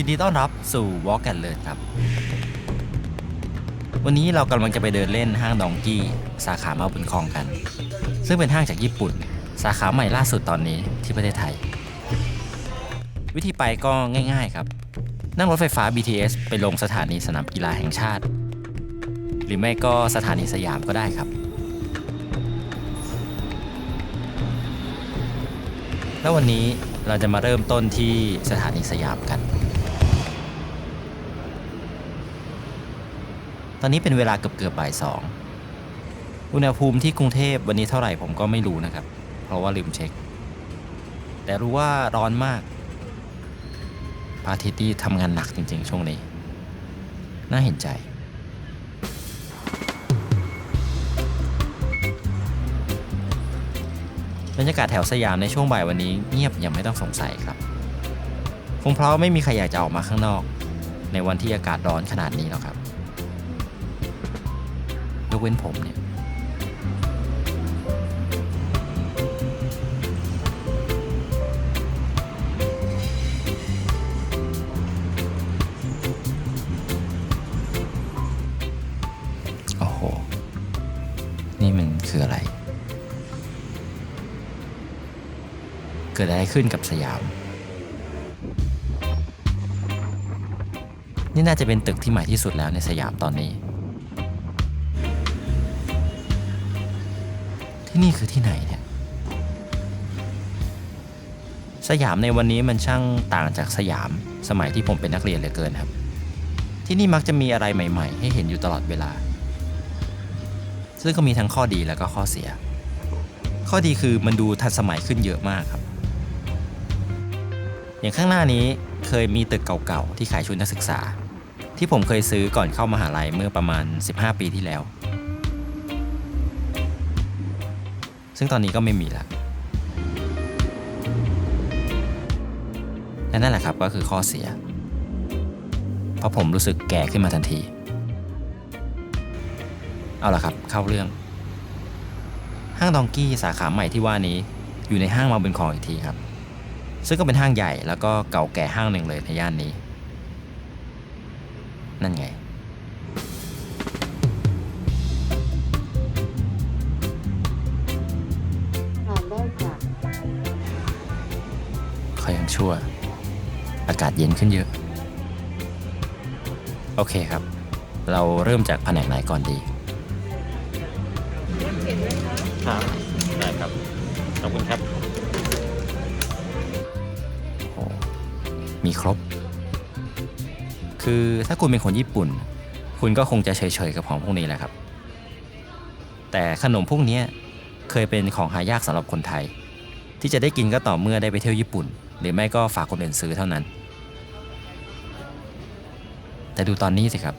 ยินดีต้อนรับสู่ Walk and Learn ครับ วันนี้เรากำลังจะไปเดินเล่นห้างดองกี้สาขามาบุญคองกัน ซึ่งเป็นห้างจากญี่ปุ่น สาขาใหม่ล่าสุดตอนนี้ที่ประเทศไทย วิธีไปก็ง่าย ๆครับ นั่งรถไฟฟ้า BTS ไปลงสถานีสนามกีฬาแห่งชาติ หรือไม่ก็สถานีสยามก็ได้ครับ แล้ววันนี้เราจะมาเริ่มต้นที่สถานีสยามกัน ตอนนี้เป็นเวลาเกือบเกือบบ่ายสองอุณหภูมิที่กรุงเทพวันนี้เท่าไหร่ผมก็ไม่รู้นะครับ เพราะว่าลืมเช็ค แต่รู้ว่าร้อนมากพระอาทิตย์ที่ทำงานหนักจริงๆ ช่วงนี้ น่าเห็นใจ บรรยากาศแถวสยามในช่วงบ่ายวันนี้เงียบอย่างไม่ต้องสงสัยครับ คงเพราะไม่มีใครอยากจะออกมาข้างนอก ในวันที่อากาศร้อนขนาดนี้หรอกครับ ยกเว้นผมเนี่ยโอ้โห นี่มันคืออะไร เกิดอะไรขึ้นกับสยาม นี่น่าจะเป็นตึกที่ใหม่ที่สุดแล้วในสยามตอนนี้ ที่นี่คือที่ไหนเนี่ย สยามในวันนี้มันช่างต่างจากสยามสมัยที่ผมเป็นนักเรียนเหลือเกินครับ ที่นี่มักจะมีอะไรใหม่ ๆ ให้เห็นอยู่ตลอดเวลา ซึ่งก็มีทั้งข้อดีและก็ข้อเสีย ข้อดีคือมันดูทันสมัยขึ้นเยอะมากครับ อย่างข้างหน้านี้เคยมีตึกเก่าๆที่ขายชุดนักศึกษา ที่ผมเคยซื้อก่อนเข้ามหาลัยเมื่อประมาณ 15 ปีที่แล้ว ซึ่งตอนนี้ก็ไม่มีละและนั่นแหละครับก็คือข้อเสีย เพราะผมรู้สึกแก่ขึ้นมาทันที เอาละครับเข้าเรื่อง ห้างดองกี้สาขาใหม่ที่ว่านี้อยู่ในห้างมาบุญคลองอีกทีครับ ซึ่งก็เป็นห้างใหญ่แล้วก็เก่าแก่ห้างหนึ่งเลยในย่านนี้ นั่นไง ชั่ว อากาศเย็นขึ้นเยอะ โอเคครับ เราเริ่มจากแผนกไหนก่อนดี ครับได้ครับ ขอบคุณครับ โอ้มีครบ คือถ้าคุณเป็นคนญี่ปุ่น คุณก็คงจะเฉยๆกับของพวกนี้แหละครับ แต่ขนมพวกเนี้ยเคยเป็นของหายากสำหรับคนไทย ที่จะได้กินก็ต่อเมื่อได้ไปเที่ยวญี่ปุ่น หรือไม่ก็ฝากคนอื่นซื้อเท่านั้น แต่ดูตอนนี้สิครับ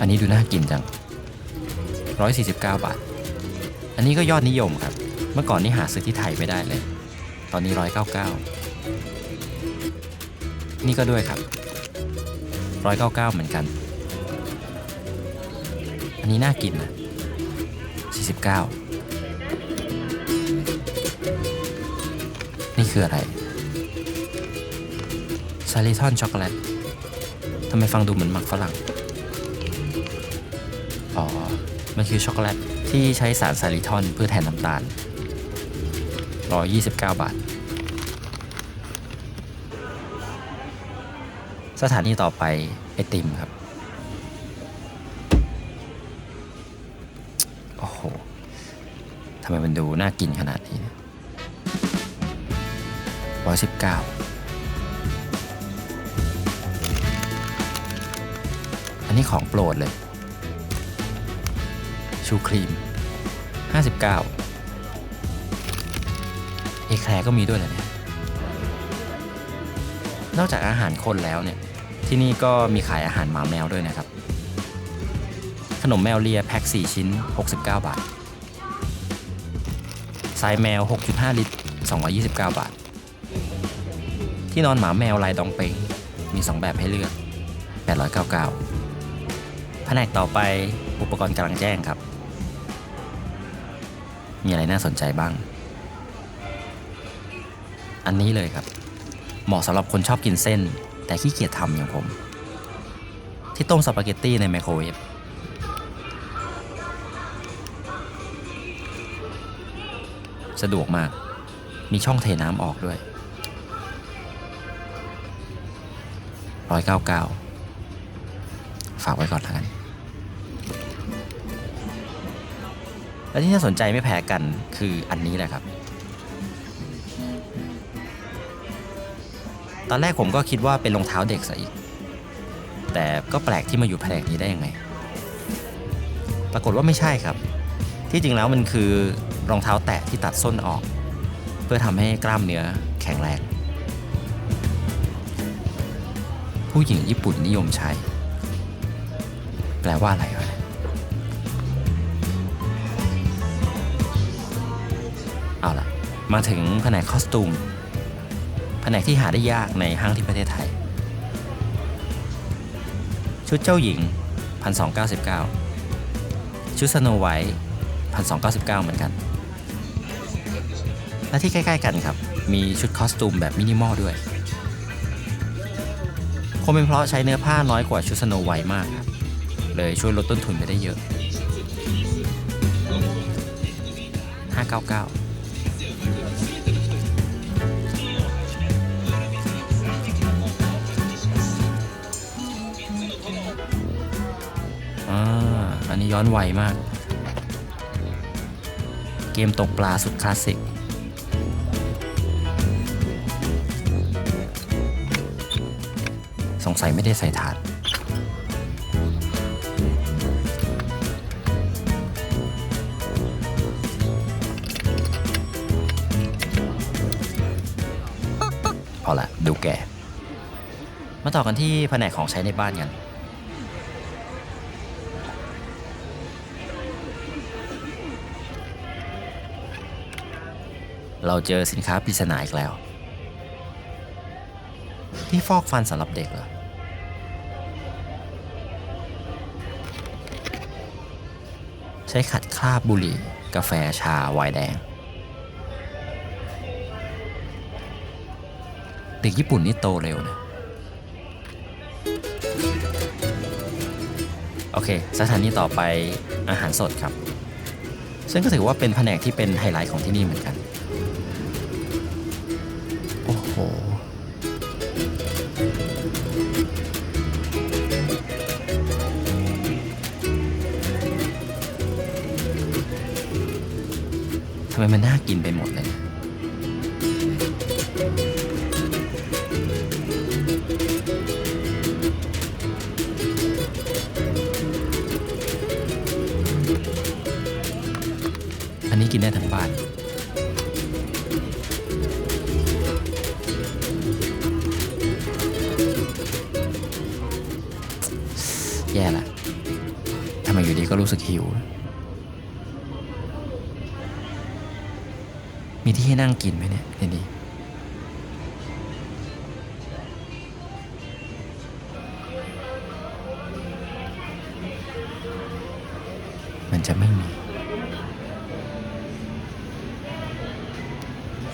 อันนี้ดูน่ากินจัง 149 บาท อันนี้ก็ยอดนิยมครับ เมื่อก่อนนี่หาซื้อที่ไทยไม่ได้เลย ตอนนี้ 199 นี่ก็ด้วยครับ 199 เหมือนกัน อันนี้น่ากินนะ 49นี่คืออะไรซาลิทอนช็อกโกแลตทำไมฟังดูเหมือนหมักฝรั่ง อ๋อ มันคือช็อกโกแลตที่ใช้สารซาลิทอนเพื่อแทนน้ำตาล 129 บาท สถานีต่อไปไอติมครับ โอ้โหทำไมมันดูน่ากินขนาดนี้ร้อยสิบเก้าอันนี้ของโปรดเลย ชูครีม 59 เอแคลก็มีด้วยเหรอเนี่ย นอกจากอาหารคนแล้วเนี่ย ที่นี่ก็มีขายอาหารหมาแมวด้วยนะครับ ขนมแมวเลียแพ็ค4 ชิ้น 69 บาททรายแมว 6.5 ลิตร 229 บาท ที่นอนหมาแมวลายดองเปงมี 2 แบบให้เลือก 899แผนกต่อไปอุปกรณ์กลางแจ้งครับ มีอะไรน่าสนใจบ้าง อันนี้เลยครับ เหมาะสำหรับคนชอบกินเส้น แต่ขี้เกียจทำอย่างผม ที่ต้มสปาเกตตี้ในไมโครเวฟ สะดวกมาก มีช่องเทน้ำออกด้วย199ฝากไว้ก่อนแล้วกัน และที่น่าสนใจไม่แพ้กันคืออันนี้แหละครับ ตอนแรกผมก็คิดว่าเป็นรองเท้าเด็กซะอีก แต่ก็แปลกที่มาอยู่แผนกนี้ได้ยังไง ปรากฏว่าไม่ใช่ครับ ที่จริงแล้วมันคือ รองเท้าแตะที่ตัดส้นออก เพื่อทำให้กล้ามเนื้อแข็งแรง ผู้หญิงญี่ปุ่นนิยมใช้ แปลว่าอะไรวะเนี่ยเอาล่ะ มาถึงแผนกคอสตูมแผนกที่หาได้ยากในห้างที่ประเทศไทย ชุดเจ้าหญิง 1299 ชุดสโนไวท์1299 เหมือนกัน และที่ใกล้ๆกันครับ มีชุดคอสตูมแบบมินิมอลด้วยคงเป็นเพราะใช้เนื้อผ้าน้อยกว่าชุดสโนไวท์มากครับ เลยช่วยลดต้นทุนไปได้เยอะ 599อ่าอันนี้ย้อนวัยมาก เกมตกปลาสุดคลาสสิก งสัยไม่ได้ใส่ถาด พอละ ดูแก่ มาต่อกันที่แผนกของใช้ในบ้านกัน เราเจอสินค้าปริศนาอีกแล้ว ที่ฟอกฟันสำหรับเด็กเหรอ ใช้ขัดคราบบุหรี่ กาแฟชาไวน์แดง เด็กญี่ปุ่นนี่โตเร็วนะโอเค สถานีต่อไปอาหารสดครับ ซึ่งก็ถือว่าเป็นแผนกที่เป็นไฮไลท์ของที่นี่เหมือนกัน โอ้โห ไมมันน่ากินไปหมดเลยเนี่ยอันนี้กินได้ทั้งบ้าน แย่ละทำไมอยู่ดีก็รู้สึกหิว มีที่ให้นั่งกินไหมเนี่ยในนี้มันจะไม่มี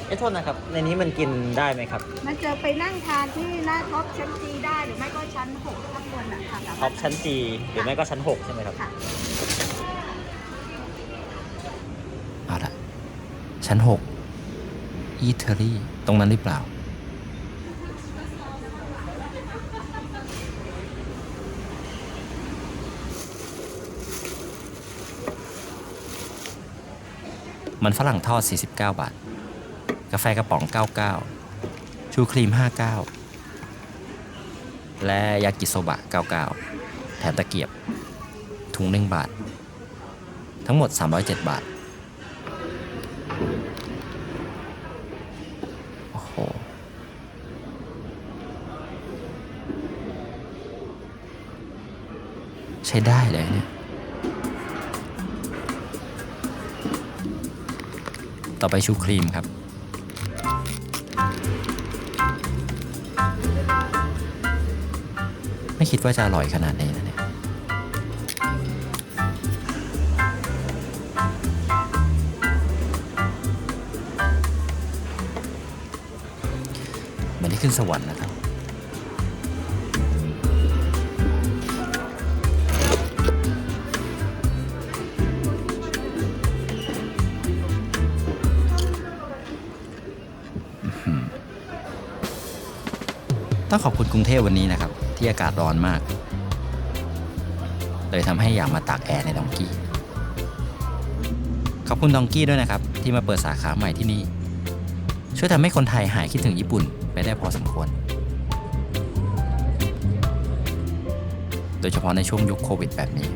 เอ้โทษนะครับ ในนี้มันกินได้ไหมครับ มันจะไปนั่งทานที่หน้าท็อปชั้นจีได้หรือไม่ก็ชั้นหกข้างบนอะค่ะสามารถท็อปชั้น G หรือไม่ก็ชั้น 6 ใช่ไหมครับ ค่ะเอาละชั้น6 อีเทอรี่ตรงนั้นหรือเปล่า มันฝรั่งทอด 49 บาท กาแฟกระป๋อง 99 ชูครีม 59 และยากิโซบะ 99 แถมตะเกียบ ถุงหนึ่งบาท ทั้งหมด 307 บาท ใช้ได้เลยเนี่ย ต่อไปชูครีมครับ ไม่คิดว่าจะอร่อยขนาดนี้นะเนี่ย มันได้ขึ้นสวรรค์นะครับ ต้องขอบคุณกรุงเทพวันนี้นะครับ ที่อากาศร้อนมาก เลยทำให้อยากมาตากแอร์ในดองกี้ ขอบคุณดองกี้ด้วยนะครับ ที่มาเปิดสาขาใหม่ที่นี่ ช่วยทำให้คนไทยหายคิดถึงญี่ปุ่นไปได้พอสมควร โดยเฉพาะในช่วงยุคโควิดแบบนี้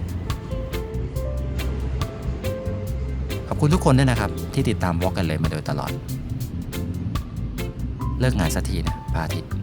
ขอบคุณทุกคนด้วยนะครับ ที่ติดตามวอล์กกันเลยมาโดยตลอด เลิกงานสักทีนะพระอาทิตย์